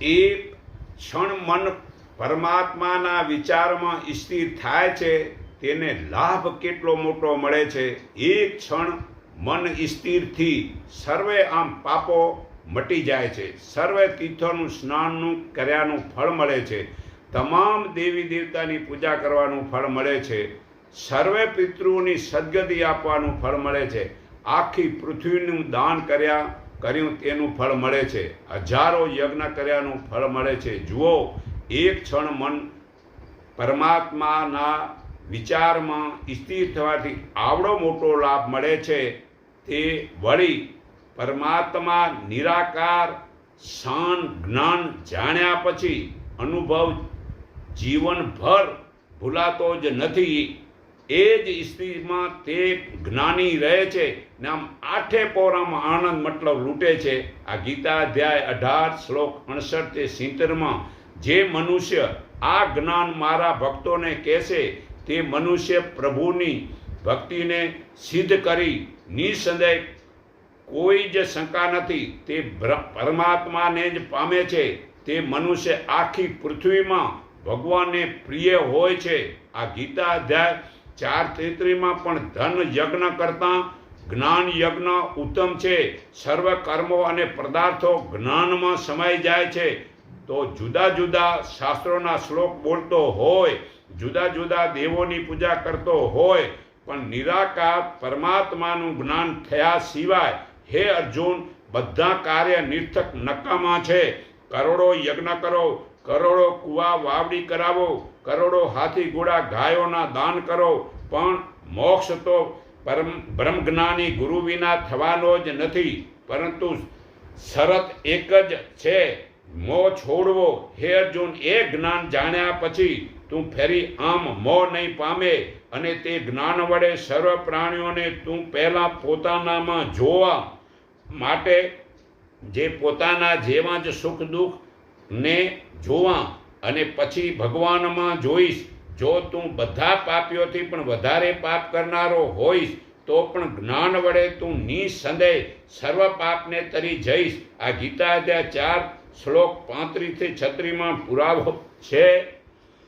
એક ક્ષણ મન પરમાત્માના વિચારમાં સ્થિર થાય છે, તેને લાભ કેટલો મોટો મળે છે એક ક્ષણ મન સ્થિરથી સર્વે આમ પાપો મટી જાય છે, સર્વે તીર્થોનું સ્નાનનું કર્યાનું ફળ મળે છે, તમામ દેવી દેવતાની પૂજા કરવાનું ફળ મળે છે, સર્વે પિતૃઓની સદગતિ આપવાનું ફળ મળે છે, આખી પૃથ્વીનું દાન કર્યા કર્યું, તેનું ફળ મળે છે. હજારો યજ્ઞ કર્યાનું ફળ મળે છે. જુઓ, એક ક્ષણ મન પરમાત્માના વિચારમાં સ્થિર થવાથી આવડો મોટો લાભ મળે છે. તે વળી પરમાત્મા નિરાકાર, શાન, જ્ઞાન જાણ્યા પછી અનુભવ જીવનભર ભૂલાતો જ નથી. એ જ સ્થિતિમાં તે જ્ઞાની રહે છે ને આમ આઠે પોરામાં આનંદ મતલબ લૂંટે છે. આ ગીતા અધ્યાય અઢાર શ્લોક અણસઠ તે સિત્તેરમાં જે મનુષ્ય આ જ્ઞાન મારા ભક્તોને કહેશે તે મનુષ્ય પ્રભુની ભક્તિને સિદ્ધ કરી નિસંદેહ કોઈ જ શંકા નથી. તે પરમાત્માને જ પામે છે. તે મનુષ્ય આખી પૃથ્વીમાં ભગવાનને પ્રિય હોય છે. આ ગીતા અધ્યાય ચાર તેત્રીમાં પણ ધન યજ્ઞ કરતાં જ્ઞાન યજ્ઞ ઉત્તમ છે. સર્વ કર્મો અને પદાર્થો જ્ઞાનમાં સમાઈ જાય છે. તો જુદા જુદા શાસ્ત્રોના શ્લોક બોલતો હોય, જુદા જુદા દેવોની પૂજા કરતો હોય, પણ નિરાકાર પરમાત્માનું જ્ઞાન થયા સિવાય, હે અર્જુન, બધા કાર્ય નિર્થક નકામા છે. કરોડો યજ્ઞ કરો, કરોડો કુવા વાવડી કરાવો, કરોડો હાથી ઘોડા ગાયોના દાન કરો, પણ મોક્ષ તો પરમ બ્રહ્મજ્ઞાની ગુરુ વિના થવાનો જ નથી, પરંતુ શરત એક જ છે, મો છોડવો. હે અર્જુન, એ જ્ઞાન જાણ્યા પછી તું ફેરી આમ મો નહીં પામે, અને તે જ્ઞાન વડે સર્વ પ્રાણીઓને તું પહેલાં પોતાનામાં જોવા માટે જે પોતાના જેવા જ સુખ દુઃખ ને જોવા અને પછી ભગવાનમાં જોઈશ, જો તું બધા પાપીઓથી પણ વધારે પાપ કરનારો હોઈશ, તો પણ જ્ઞાન વડે તું નિસંદેહ સર્વ પાપને તરી જઈશ. આ ગીતા અધ્યાય ચાર, શ્લોક પાંત્રીસથી છત્રીમાં પુરાવો છે.